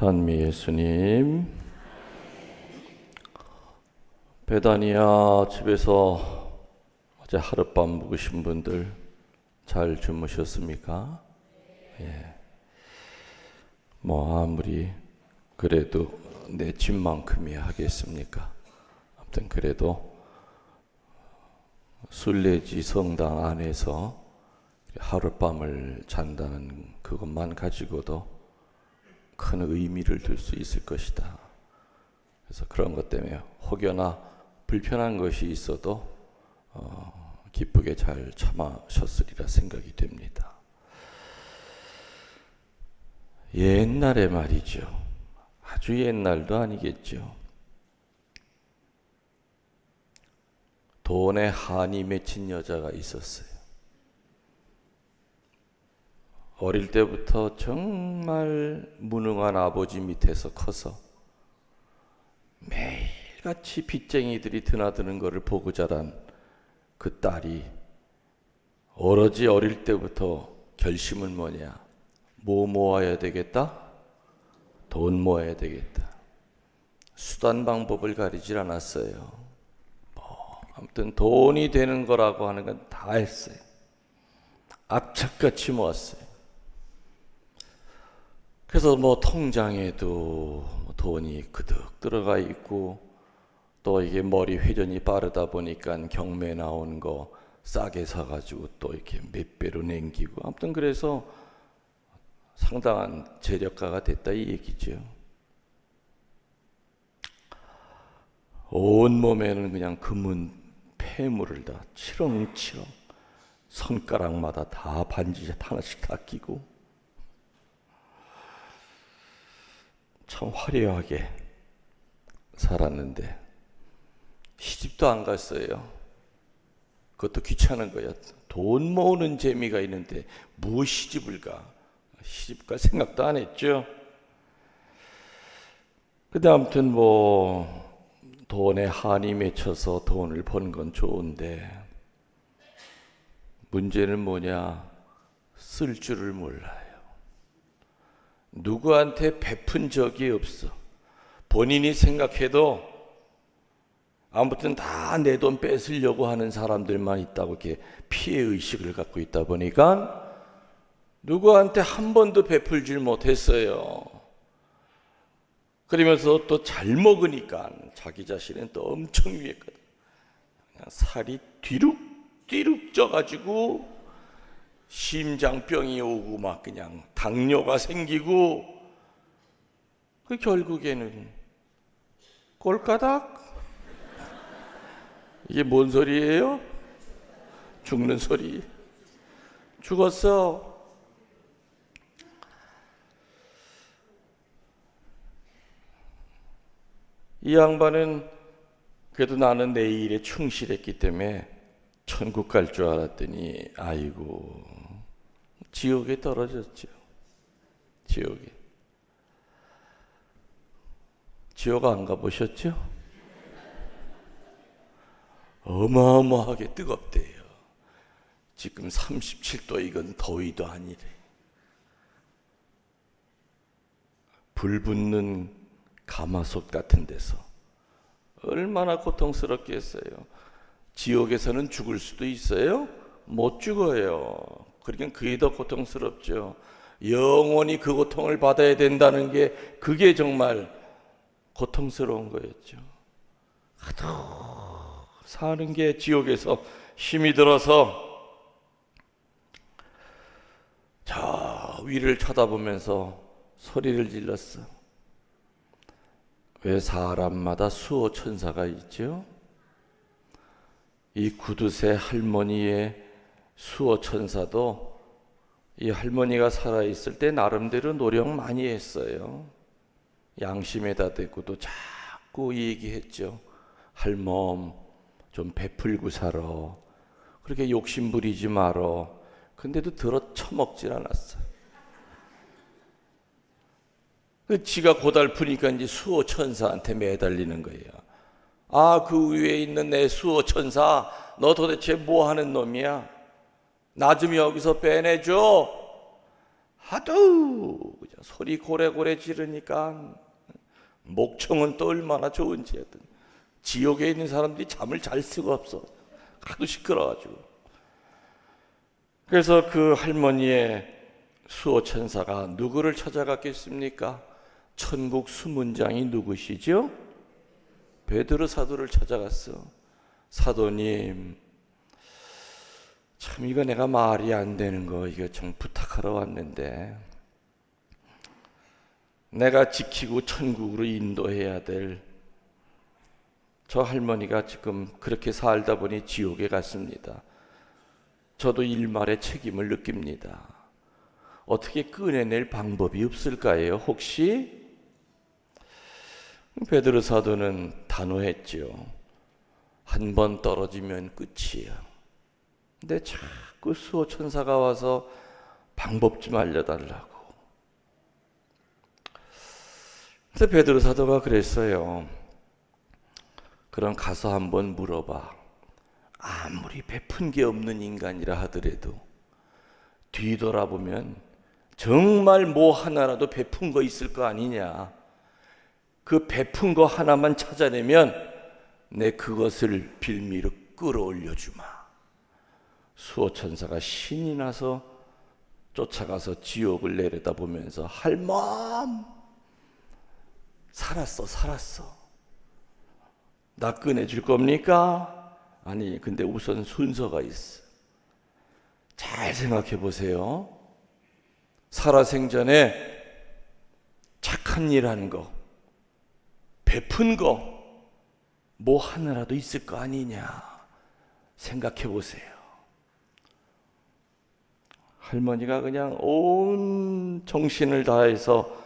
찬미 예수님. 베다니아 집에서 어제 하룻밤 묵으신 분들 잘 주무셨습니까? 예. 뭐 아무리 그래도 내 집만큼이 하겠습니까? 아무튼 그래도 순례지 성당 안에서 하룻밤을 잔다는 그것만 가지고도 큰 의미를 둘 수 있을 것이다. 그래서 그런 것 때문에 혹여나 불편한 것이 있어도 어, 기쁘게 잘 참아셨으리라 생각이 됩니다. 옛날에 말이죠. 아주 옛날도 아니겠죠. 돈에 한이 맺힌 여자가 있었어요. 어릴 때부터 정말 무능한 아버지 밑에서 커서 매일같이 빚쟁이들이 드나드는 것을 보고 자란 그 딸이 오로지 어릴 때부터 결심은 뭐냐? 뭐 모아야 되겠다? 돈 모아야 되겠다. 수단 방법을 가리질 않았어요. 뭐 아무튼 돈이 되는 거라고 하는 건 다 했어요. 악착같이 모았어요. 그래서 뭐 통장에도 돈이 그득 들어가 있고 또 이게 머리 회전이 빠르다 보니까 경매 나온 거 싸게 사가지고 또 이렇게 몇 배로 남기고 아무튼 그래서 상당한 재력가가 됐다 이 얘기죠. 온 몸에는 그냥 금은 폐물을 다 치렁치렁 손가락마다 다 반지 하나씩 다 끼고 참 화려하게 살았는데 시집도 안 갔어요. 그것도 귀찮은 거야. 돈 모으는 재미가 있는데 무 시집을 가? 시집 갈 생각도 안 했죠. 근데 아무튼 뭐 돈에 한이 맺혀서 돈을 번 건 좋은데 문제는 뭐냐? 쓸 줄을 몰라요. 누구한테 베푼 적이 없어. 본인이 생각해도 아무튼 다 내 돈 뺏으려고 하는 사람들만 있다고 이렇게 피해 의식을 갖고 있다 보니까 누구한테 한 번도 베풀질 못했어요. 그러면서 또 잘 먹으니까 자기 자신은 또 엄청 위했거든. 살이 뒤룩 뒤룩 쪄가지고 심장병이 오고 막 그냥 당뇨가 생기고 그 결국에는 꼴까닥 이게 뭔 소리예요? 죽는 소리. 죽었어. 이 양반은 그래도 나는 내 일에 충실했기 때문에 천국 갈 줄 알았더니 아이고 지옥에 떨어졌죠. 지옥에. 지옥 안 가보셨죠? 어마어마하게 뜨겁대요. 지금 37도 이건 더위도 아니래. 불 붙는 가마솥 같은 데서 얼마나 고통스럽겠어요. 지옥에서는 죽을 수도 있어요. 못 죽어요. 그러니까 그게 더 고통스럽죠. 영원히 그 고통을 받아야 된다는 게 그게 정말 고통스러운 거였죠. 하도 사는 게 지옥에서 힘이 들어서 저 위를 쳐다보면서 소리를 질렀어. 왜 사람마다 수호 천사가 있죠? 이 구두쇠 할머니의 수호 천사도 이 할머니가 살아 있을 때 나름대로 노력 많이 했어요. 양심에다 대고도 자꾸 얘기했죠. 할멈 좀 베풀고 살아. 그렇게 욕심 부리지 말어. 근데도 들어 처먹질 않았어요. 그 지가 고달프니까 이제 수호 천사한테 매달리는 거예요. 아, 그 위에 있는 내 수호 천사, 너 도대체 뭐 하는 놈이야? 나 좀 여기서 빼내줘. 하도 소리 고래고래 지르니까 목청은 또 얼마나 좋은지 하여튼 지옥에 있는 사람들이 잠을 잘 수가 없어 하도 시끄러가지고 그래서 그 할머니의 수호 천사가 누구를 찾아갔겠습니까? 천국 수문장이 누구시죠? 베드로 사도를 찾아갔어. 사도님, 참 이거 내가 말이 안 되는 거 이거 좀 부탁하러 왔는데 내가 지키고 천국으로 인도해야 될 저 할머니가 지금 그렇게 살다 보니 지옥에 갔습니다. 저도 일말의 책임을 느낍니다. 어떻게 꺼내낼 방법이 없을까요? 혹시 베드로 사도는 단호했지요. 한 번 떨어지면 끝이야. 근데 자꾸 수호 천사가 와서 방법 좀 알려달라고. 그래서 베드로 사도가 그랬어요. 그럼 가서 한번 물어봐. 아무리 베푼 게 없는 인간이라 하더라도 뒤돌아보면 정말 뭐 하나라도 베푼 거 있을 거 아니냐. 그 베푼 거 하나만 찾아내면 내 그것을 빌미로 끌어올려 주마. 수호 천사가 신이 나서 쫓아가서 지옥을 내려다보면서 할멈 살았어 살았어. 나 꺼내줄 겁니까? 아니 근데 우선 순서가 있어. 잘 생각해 보세요. 살아생전에 착한 일한 거, 베푼 거, 뭐 하나라도 있을 거 아니냐 생각해 보세요. 할머니가 그냥 온 정신을 다해서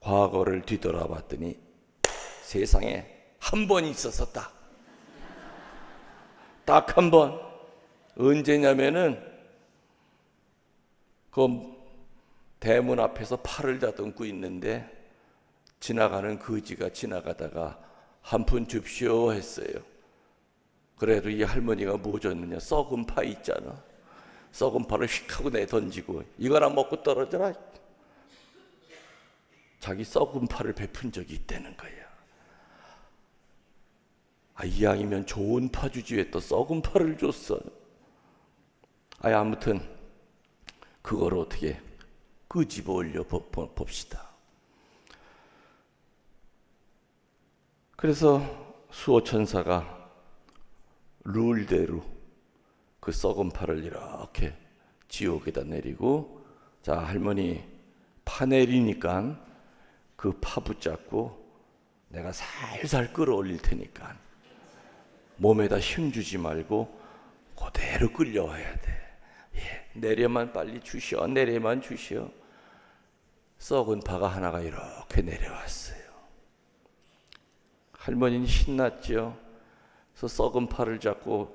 과거를 뒤돌아봤더니 세상에 한 번 있었었다. 딱 한 번. 언제냐면은 그 대문 앞에서 팔을 다듬고 있는데 지나가는 거지가 지나가다가 한 푼 줍시오 했어요. 그래도 이 할머니가 뭐 줬느냐? 썩은 파 있잖아. 썩은 파를 휙 하고 내 던지고 이거나 먹고 떨어져라. 자기 썩은 파를 베푼 적이 있다는 거야. 아, 이왕이면 좋은 파 주지 왜 또 썩은 파를 줬어? 아, 아무튼 그걸 어떻게 끄집어 올려 봅시다. 그래서 수호 천사가 룰대로 그 썩은 파를 이렇게 지옥에다 내리고 자 할머니 파 내리니까 그 파 붙잡고 내가 살살 끌어올릴 테니까 몸에다 힘 주지 말고 그대로 끌려와야 돼. 예, 내려만 빨리 주시오. 내려만 주시오. 썩은 파가 하나가 이렇게 내려왔어요. 할머니는 신났죠. 그래서 썩은 파를 잡고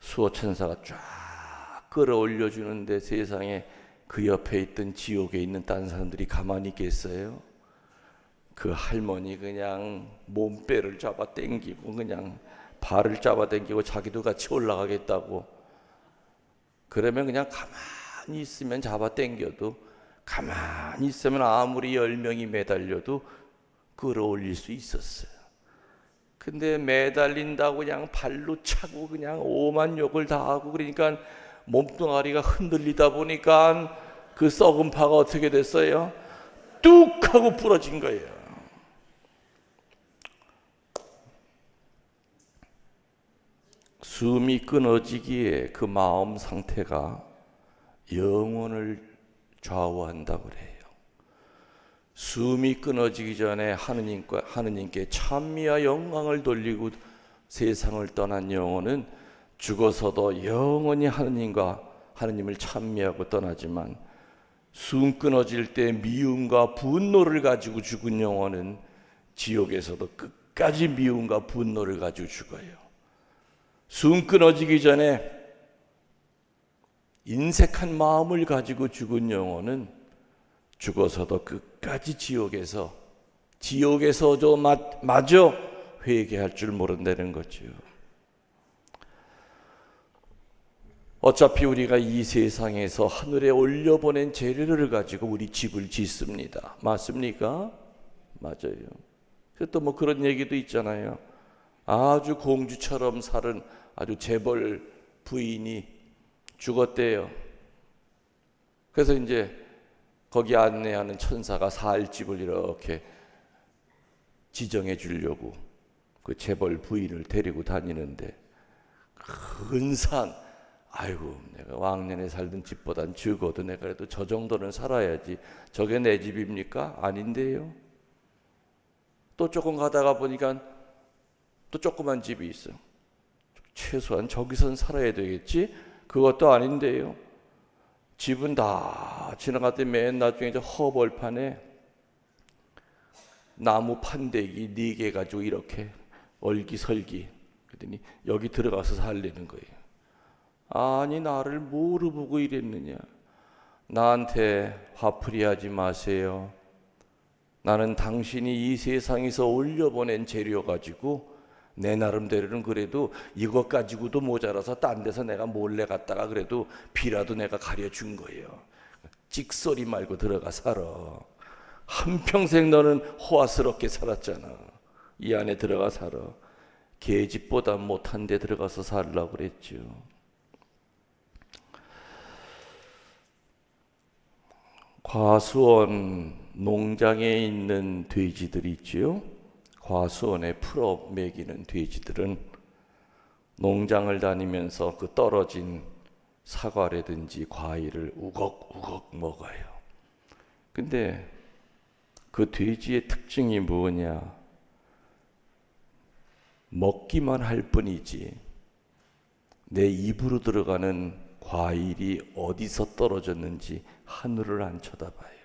수호 천사가 쫙 끌어올려 주는데 세상에 그 옆에 있던 지옥에 있는 딴 사람들이 가만히 있겠어요? 그 할머니 그냥 몸빼를 잡아 당기고 그냥 발을 잡아 당기고 자기도 같이 올라가겠다고 그러면 그냥 가만히 있으면 잡아 당겨도 가만히 있으면 아무리 열 명이 매달려도 끌어올릴 수 있었어요. 근데 매달린다고 그냥 발로 차고 그냥 오만 욕을 다 하고 그러니까 몸뚱아리가 흔들리다 보니까 그 썩은 파가 어떻게 됐어요? 뚝 하고 부러진 거예요. 숨이 끊어지기에 그 마음 상태가 영혼을 좌우한다 그래요. 숨이 끊어지기 전에 하느님과 하느님께 찬미와 영광을 돌리고 세상을 떠난 영혼은 죽어서도 영원히 하느님과 하느님을 찬미하고 떠나지만 숨 끊어질 때 미움과 분노를 가지고 죽은 영혼은 지옥에서도 끝까지 미움과 분노를 가지고 죽어요. 숨 끊어지기 전에 인색한 마음을 가지고 죽은 영혼은 죽어서도 끝 까지 지옥에서 지옥에서도 마, 마저 회개할 줄 모른다는 거죠. 어차피 우리가 이 세상에서 하늘에 올려보낸 재료를 가지고 우리 집을 짓습니다. 맞습니까? 맞아요. 또 뭐 그런 얘기도 있잖아요. 아주 공주처럼 살은 아주 재벌 부인이 죽었대요. 그래서 이제 거기 안내하는 천사가 살 집을 이렇게 지정해 주려고 그 재벌 부인을 데리고 다니는데 큰 산, 아이고 내가 왕년에 살던 집보단 적어도 내가 그래도 저 정도는 살아야지. 저게 내 집입니까? 아닌데요. 또 조금 가다가 보니까 또 조그만 집이 있어. 최소한 저기선 살아야 되겠지? 그것도 아닌데요. 집은 다 지나갔더니 맨 나중에 저 허벌판에 나무 판대기 네 개 가지고 이렇게 얼기설기 그랬더니 여기 들어가서 살리는 거예요. 아니 나를 뭐로 보고 이랬느냐? 나한테 화풀이하지 마세요. 나는 당신이 이 세상에서 올려보낸 재료 가지고 내 나름대로는 그래도 이것 가지고도 모자라서 딴 데서 내가 몰래 갔다가 그래도 비라도 내가 가려준 거예요. 찍소리 말고 들어가 살아. 한평생 너는 호화스럽게 살았잖아. 이 안에 들어가 살아. 계집보다 못한 데 들어가서 살라고 그랬죠. 과수원 농장에 있는 돼지들이 있지요. 과수원에 풀어 먹이는 돼지들은 농장을 다니면서 그 떨어진 사과라든지 과일을 우걱우걱 먹어요. 근데 그 돼지의 특징이 뭐냐? 먹기만 할 뿐이지 내 입으로 들어가는 과일이 어디서 떨어졌는지 하늘을 안 쳐다봐요.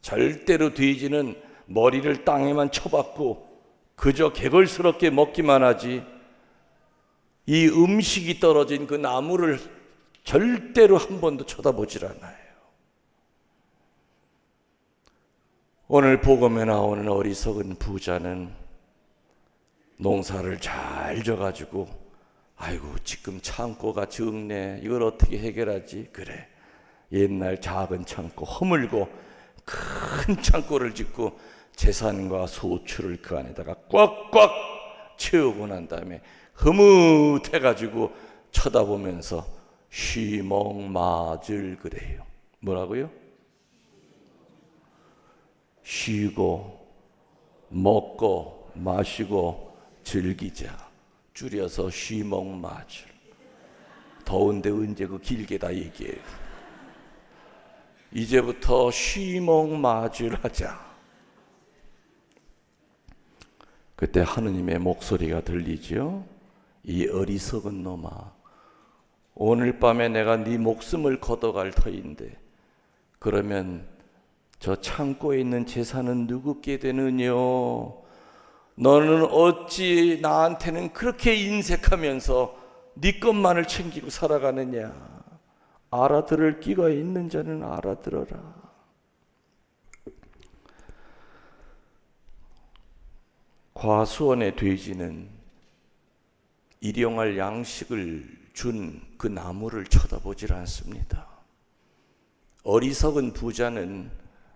절대로 돼지는 머리를 땅에만 쳐박고 그저 개걸스럽게 먹기만 하지 이 음식이 떨어진 그 나무를 절대로 한 번도 쳐다보질 않아요. 오늘 복음에 나오는 어리석은 부자는 농사를 잘 져가지고 아이고 지금 창고가 적네. 이걸 어떻게 해결하지? 그래. 옛날 작은 창고 허물고 큰 창고를 짓고 재산과 소출을 그 안에다가 꽉꽉 채우고 난 다음에 흐뭇해가지고 쳐다보면서 쉬먹맞을 그래요. 뭐라고요? 쉬고 먹고 마시고 즐기자. 줄여서 쉬먹맞을 더운데 언제 그 길게 다 얘기해요 이제부터 쉬먹맞을 하자 그때 하느님의 목소리가 들리지요 이 어리석은 놈아 오늘 밤에 내가 네 목숨을 걷어갈 터인데 그러면 저 창고에 있는 재산은 누구께 되느뇨? 너는 어찌 나한테는 그렇게 인색하면서 네 것만을 챙기고 살아가느냐? 알아들을 끼가 있는 자는 알아들어라. 과수원의 돼지는 일용할 양식을 준 그 나무를 쳐다보질 않습니다. 어리석은 부자는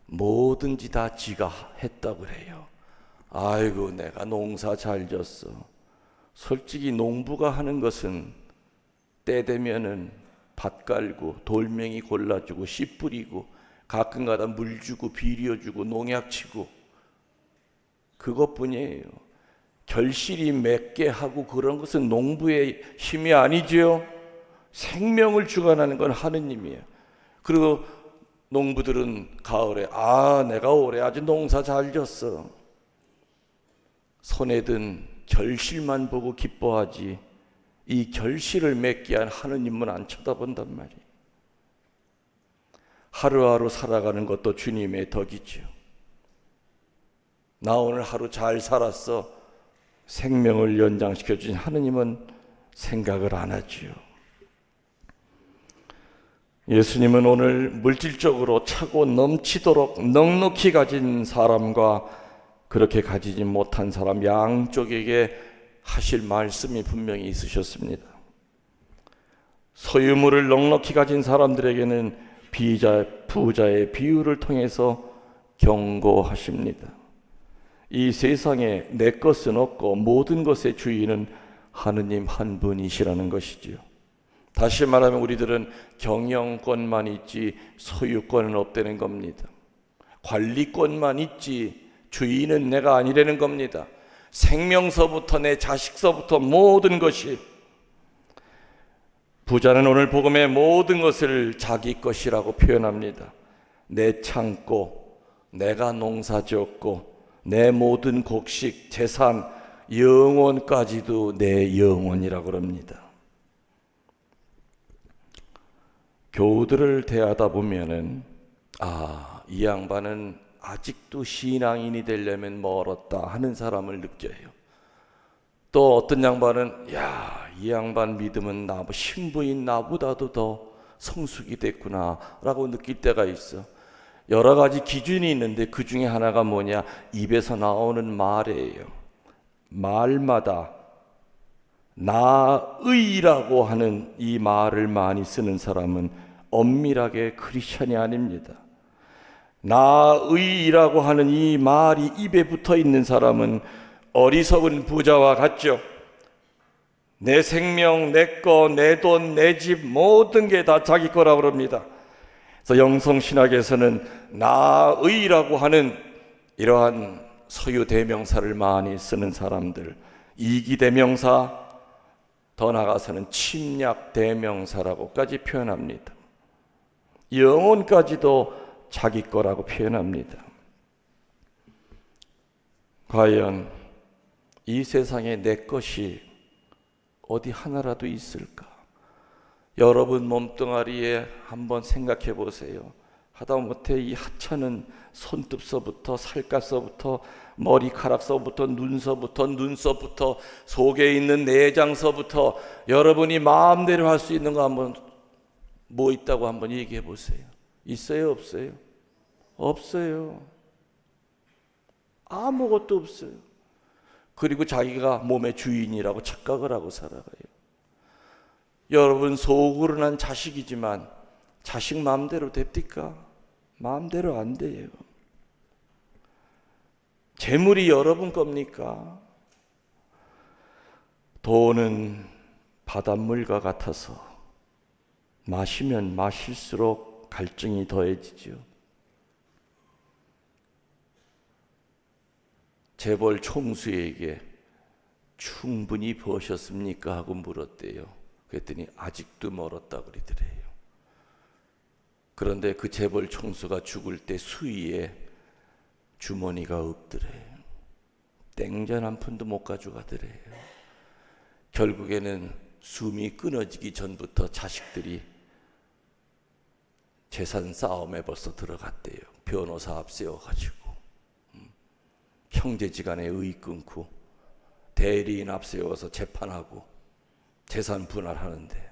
뭐든지 다 지가 했다고 그래요. 아이고 내가 농사 잘 졌어. 솔직히 농부가 하는 것은 때 되면은 밭 깔고 돌멩이 골라주고 씨 뿌리고 가끔가다 물 주고 비료 주고 농약 치고 그것뿐이에요. 결실이 맺게 하고 그런 것은 농부의 힘이 아니지요. 생명을 주관하는 건 하느님이에요. 그리고 농부들은 가을에 아 내가 올해 아주 농사 잘 졌어. 손에 든 결실만 보고 기뻐하지 이 결실을 맺게 한 하느님은 안 쳐다본단 말이에요. 하루하루 살아가는 것도 주님의 덕이죠. 나 오늘 하루 잘 살았어. 생명을 연장시켜 주신 하느님은 생각을 안 하지요. 예수님은 오늘 물질적으로 차고 넘치도록 넉넉히 가진 사람과 그렇게 가지지 못한 사람 양쪽에게 하실 말씀이 분명히 있으셨습니다. 소유물을 넉넉히 가진 사람들에게는 비자, 부자의 비유를 통해서 경고하십니다. 이 세상에 내 것은 없고 모든 것의 주인은 하느님 한 분이시라는 것이지요. 다시 말하면 우리들은 경영권만 있지 소유권은 없다는 겁니다. 관리권만 있지 주인은 내가 아니라는 겁니다. 생명서부터 내 자식서부터 모든 것이 부자는 오늘 복음의 모든 것을 자기 것이라고 표현합니다. 내 창고, 내가 농사 지었고, 내 모든 곡식, 재산, 영혼까지도 내 영혼이라고 합니다. 교우들을 대하다 보면은 아, 이 양반은 아직도 신앙인이 되려면 멀었다 하는 사람을 느껴요. 또 어떤 양반은 야, 이 양반 믿음은 나 신부인 나보다도 더 성숙이 됐구나라고 느낄 때가 있어. 여러 가지 기준이 있는데 그 중에 하나가 뭐냐? 입에서 나오는 말이에요. 말마다 나의라고 하는 이 말을 많이 쓰는 사람은 엄밀하게 크리스천이 아닙니다. 나의라고 하는 이 말이 입에 붙어 있는 사람은 어리석은 부자와 같죠. 내 생명, 내 거, 내 돈, 내 집 모든 게 다 자기 거라고 그럽니다. 그래서 영성 신학에서는 나의라고 하는 이러한 소유 대명사를 많이 쓰는 사람들, 이기 대명사, 더 나아가서는 침략 대명사라고까지 표현합니다. 영혼까지도 자기 거라고 표현합니다. 과연 이 세상에 내 것이 어디 하나라도 있을까? 여러분 몸뚱아리에 한번 생각해 보세요. 하다못해 이 하찮은 손톱서부터 살갗서부터 머리카락서부터 눈서부터 눈썹부터 속에 있는 내장서부터 여러분이 마음대로 할 수 있는 거 한번 뭐 있다고 한번 얘기해 보세요. 있어요, 없어요? 없어요. 아무것도 없어요. 그리고 자기가 몸의 주인이라고 착각을 하고 살아가요. 여러분 속으로 난 자식이지만 자식 마음대로 됩니까? 마음대로 안 돼요. 재물이 여러분 겁니까? 돈은 바닷물과 같아서 마시면 마실수록 갈증이 더해지죠. 재벌 총수에게 충분히 버셨습니까? 하고 물었대요. 그랬더니 아직도 멀었다 그러더래요. 그런데 그 재벌 총수가 죽을 때 수위에 주머니가 없더래요. 땡전 한 푼도 못 가져가더래요. 결국에는 숨이 끊어지기 전부터 자식들이 재산 싸움에 벌써 들어갔대요. 변호사 앞세워가지고. 음. 형제지간에 의 끊고 대리인 앞세워서 재판하고 재산 분할하는데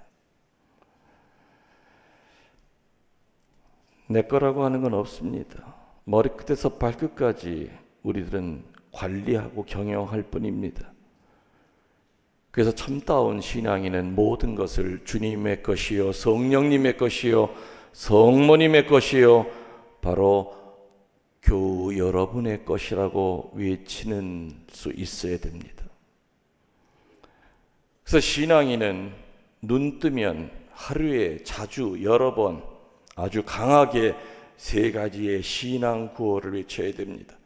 내 거라고 하는 건 없습니다. 머리끝에서 발끝까지 우리들은 관리하고 경영할 뿐입니다. 그래서 참다운 신앙인은 모든 것을 주님의 것이요, 성령님의 것이요, 성모님의 것이요, 바로 교우 여러분의 것이라고 외치는 수 있어야 됩니다. 그래서 신앙인은 눈 뜨면 하루에 자주 여러 번 아주 강하게 세 가지의 신앙 구호를 외쳐야 됩니다.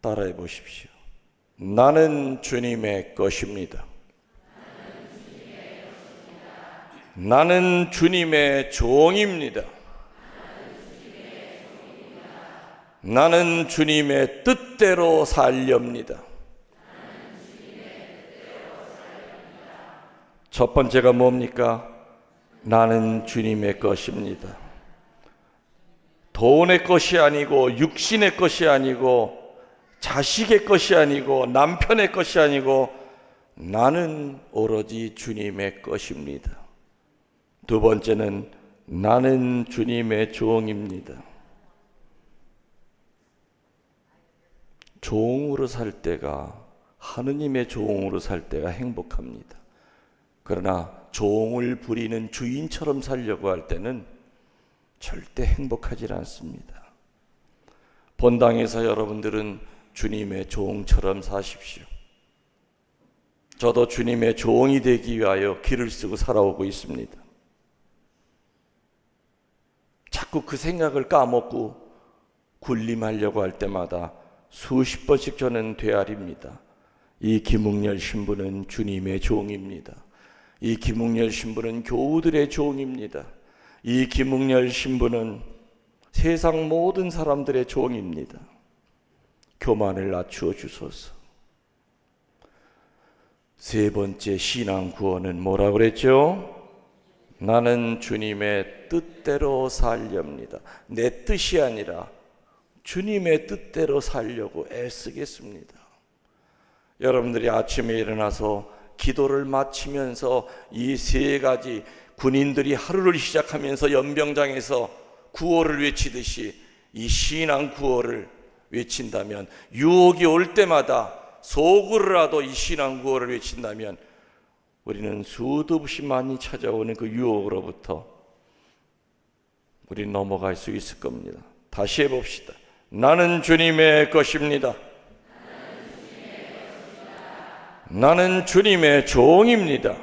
따라해 보십시오. 나는 주님의 것입니다. 나는 주님의 종입니다. 나는 주님의 뜻대로 살렵니다. 첫 번째가 뭡니까? 나는 주님의 것입니다. 돈의 것이 아니고 육신의 것이 아니고 자식의 것이 아니고 남편의 것이 아니고 나는 오로지 주님의 것입니다. 두 번째는 나는 주님의 종입니다. 종으로 살 때가 하느님의 종으로 살 때가 행복합니다. 그러나 종을 부리는 주인처럼 살려고 할 때는 절대 행복하지 않습니다. 본당에서 여러분들은 주님의 종처럼 사십시오. 저도 주님의 종이 되기 위하여 길을 쓰고 살아오고 있습니다. 자꾸 그 생각을 까먹고 군림하려고 할 때마다 수십 번씩 저는 되알입니다. 이 김웅열 신부는 주님의 종입니다. 이 김웅열 신부는 교우들의 종입니다. 이 김웅열 신부는 세상 모든 사람들의 종입니다. 교만을 낮추어 주소서. 세 번째 신앙 구원은 뭐라 그랬죠? 나는 주님의 뜻대로 살렵니다. 내 뜻이 아니라 주님의 뜻대로 살려고 애쓰겠습니다. 여러분들이 아침에 일어나서 기도를 마치면서 이 세 가지 군인들이 하루를 시작하면서 연병장에서 구호를 외치듯이 이 신앙 구호를 외친다면 유혹이 올 때마다 속으로라도 이 신앙 구호를 외친다면 우리는 수도 없이 많이 찾아오는 그 유혹으로부터 우리 넘어갈 수 있을 겁니다. 다시 해봅시다. 나는 주님의 것입니다. 나는 주님의 종입니다.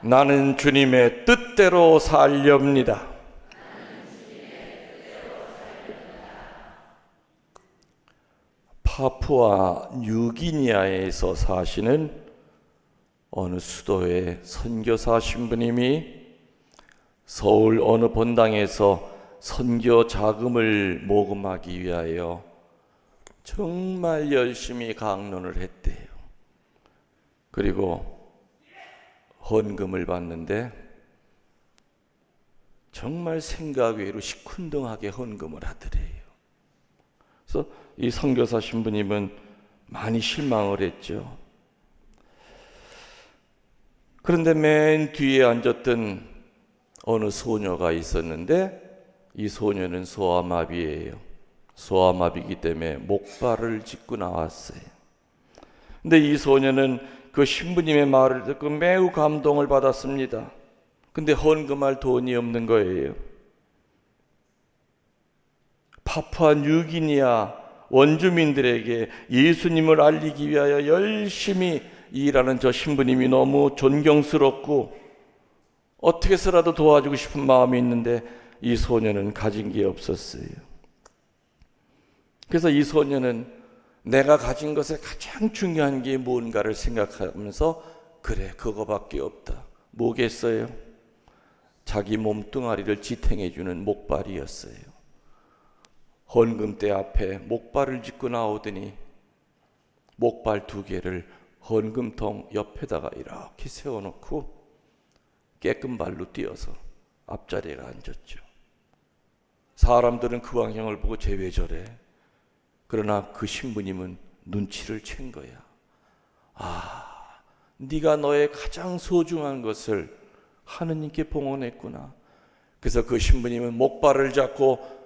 나는 주님의 뜻대로 살렵니다. 파푸아 뉴기니아에서 사시는 어느 수도의 선교사 신부님이 서울 어느 본당에서 선교 자금을 모금하기 위하여 정말 열심히 강론을 했대요. 그리고 헌금을 받는데 정말 생각 외로 시큰둥하게 헌금을 하더래요. 그래서 이 선교사 신부님은 많이 실망을 했죠. 그런데 맨 뒤에 앉았던 어느 소녀가 있었는데 이 소녀는 소아마비예요. 소아마비이기 때문에 목발을 짚고 나왔어요. 근데 이 소녀는 그 신부님의 말을 듣고 매우 감동을 받았습니다. 근데 헌금할 돈이 없는 거예요. 파푸아 뉴기니아 원주민들에게 예수님을 알리기 위하여 열심히 일하는 저 신부님이 너무 존경스럽고 어떻게 해서라도 도와주고 싶은 마음이 있는데 이 소녀는 가진 게 없었어요. 그래서 이 소녀는 내가 가진 것에 가장 중요한 게 뭔가를 생각하면서 그래 그거밖에 없다. 뭐겠어요? 자기 몸뚱아리를 지탱해 주는 목발이었어요. 헌금대 앞에 목발을 짚고 나오더니 목발 두 개를 헌금통 옆에다가 이렇게 세워놓고 깨끗 발로 뛰어서 앞자리에 앉았죠. 사람들은 그 광경을 보고 저래? 그러나 그 신부님은 눈치를 챈 거야. 아, 네가 너의 가장 소중한 것을 하느님께 봉헌했구나. 그래서 그 신부님은 목발을 잡고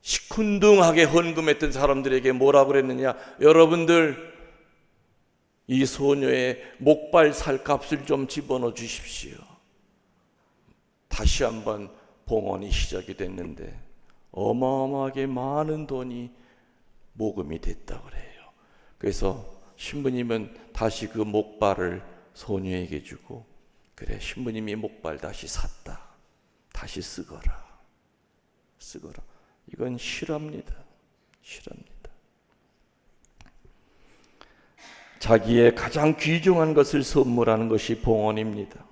시큰둥하게 헌금했던 사람들에게 뭐라 그랬느냐? 여러분들 이 소녀의 목발 살값을 좀 집어넣어 주십시오. 다시 한번 봉헌이 시작이 됐는데 어마어마하게 많은 돈이 모금이 됐다 그래요. 그래서 신부님은 다시 그 목발을 소녀에게 주고 그래 신부님이 목발 다시 샀다. 다시 쓰거라. 쓰거라. 이건 실합니다. 실합니다. 자기의 가장 귀중한 것을 선물하는 것이 봉헌입니다.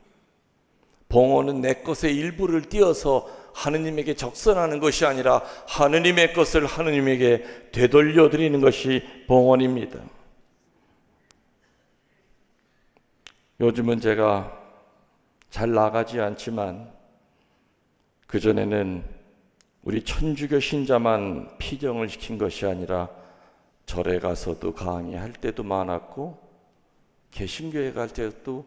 봉헌은 내 것의 일부를 띄어서 하느님에게 적선하는 것이 아니라 하느님의 것을 하느님에게 되돌려 드리는 것이 봉헌입니다. 요즘은 제가 잘 나가지 않지만 그전에는 우리 천주교 신자만 피정을 시킨 것이 아니라 절에 가서도 강의할 때도 많았고 개신교회 갈 때도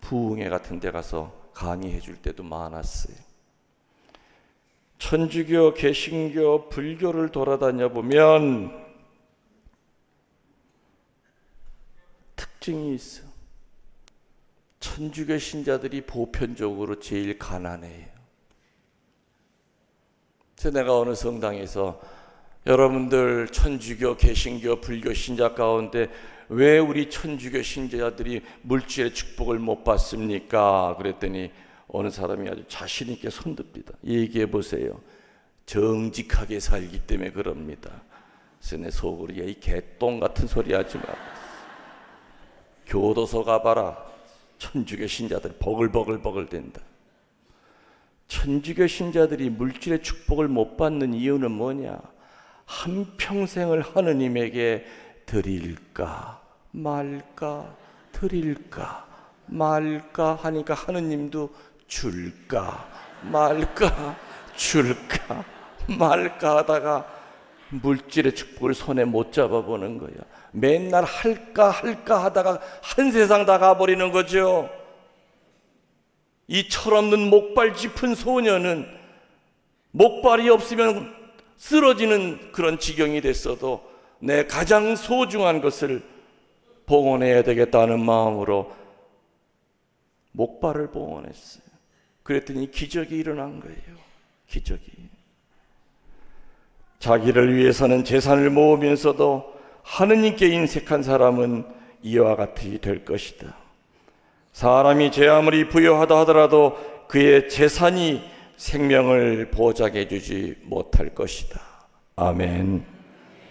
부흥회 같은 데 가서 강의해 줄 때도 많았어요. 천주교, 개신교, 불교를 돌아다녀 보면 특징이 있어. 천주교 신자들이 보편적으로 제일 가난해요. 그래서 내가 어느 성당에서 여러분들 천주교, 개신교, 불교 신자 가운데 왜 우리 천주교 신자들이 물질의 축복을 못 받습니까? 그랬더니 어느 사람이 아주 자신 있게 손듭니다. 얘기해 보세요. 정직하게 살기 때문에 그럽니다. 그래서 내 속으로 야이 개똥 같은 소리 하지 마. 교도소 가봐라. 천주교 신자들 버글버글버글 된다. 천주교 신자들이 물질의 축복을 못 받는 이유는 뭐냐? 한 평생을 하느님에게 드릴까 말까 드릴까 말까 하니까 하느님도 줄까 말까 줄까 말까 하다가 물질의 축복을 손에 못 잡아보는 거야. 맨날 할까 할까 하다가 한 세상 다 가버리는 거죠. 이 철없는 목발 짚은 소녀는 목발이 없으면 쓰러지는 그런 지경이 됐어도 내 가장 소중한 것을 봉헌해야 되겠다는 마음으로 목발을 봉헌했어요. 그랬더니 기적이 일어난 거예요. 기적이. 자기를 위해서는 재산을 모으면서도 하느님께 인색한 사람은 이와 같이 될 것이다. 사람이 제 아무리 부여하다 하더라도 그의 재산이 생명을 보장해 주지 못할 것이다. 아멘.